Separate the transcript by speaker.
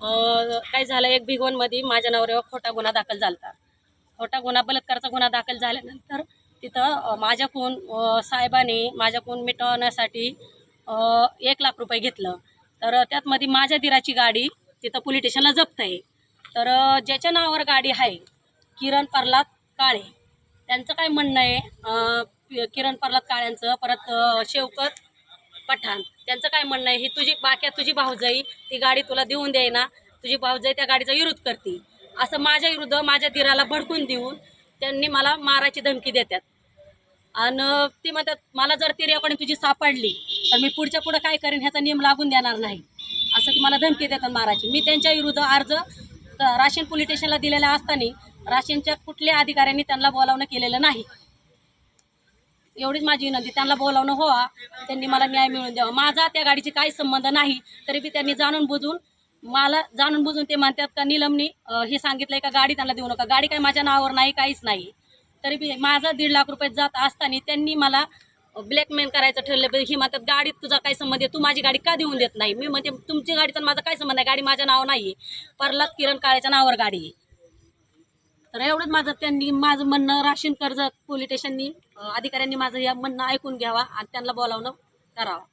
Speaker 1: काय झालं एक भिगवणमध्ये माझ्या नवऱ्यावर खोटा गुन्हा दाखल झाला होता खोटा गुन्हा बलात्काराचा गुन्हा दाखल झाल्यानंतर तिथं माझ्याकून माझ्याकडून माझ्याकून साहेबांनी माझ्याकडून मिटवण्यासाठी एक लाख रुपये घेतलं. तर त्यातमध्ये माझ्या दिराची गाडी तिथं पोलीस स्टेशनला जप्त आहे. तर ज्याच्या नावावर गाडी आहे किरण प्रल्हाद काळे. त्यांचं काय म्हणणं आहे किरण प्रल्हाद काळ्यांचं परत शेवकत पठाण. त्यांचं काय म्हणणं आहे ही तुझी बाक्या तुझी भाऊजाई ती गाडी तुला देऊन देईना तुझी भाऊजाई त्या गाडीचा विरोध करते. असं माझ्या विरुद्ध माझ्या दिराला भडकून देऊन त्यांनी मला मारायची धमकी देतात. आणि ती म्हणतात मला जर ती रेकॉर्डिंग तुझी सापडली तर मी पुढच्या पुढं काय करेन ह्याचा नियम लागून देणार नाही. असं ती मला धमकी देतात मारायची. मी त्यांच्या विरुद्ध अर्ज क- राशीन पोलीस स्टेशनला दिलेला असताना राशीनच्या कुठल्या अधिकाऱ्यांनी त्यांना बोलावणं केलेलं नाही. एवढीच माझी विनंती. त्यांना बोलावणं व्हावा त्यांनी मला न्याय मिळवून द्यावा. माझा त्या गाडीची काही संबंध नाही तरी बी त्यांनी जाणून बुजून मला जाणून बुजून ते म्हणतात का निलमनी हे सांगितलंय का गाडी त्यांना देऊ नका. गाडी काही माझ्या नावावर नाही काहीच नाही. तरी बी माझा दीड लाख रुपये जात असताना त्यांनी मला ब्लॅकमेल करायचं ठरलं ही म्हणतात गाडीत तुझा काय संबंध आहे तू माझी गाडी का देऊन देत नाही? मी म्हणते तुमची गाडीचा माझा काय संबंध आहे गाडी माझ्या नाव नाही आहे प्रल्हाद किरण काळेच्या नावावर गाडी आहे. तर एवढंच माझं त्यांनी माझं म्हणणं राशन कर्ज पोलीस स्टेशननी अधिकाऱ्यांनी माझं या म्हणणं ऐकून घ्यावा आणि त्यांना बोलावणं करावं.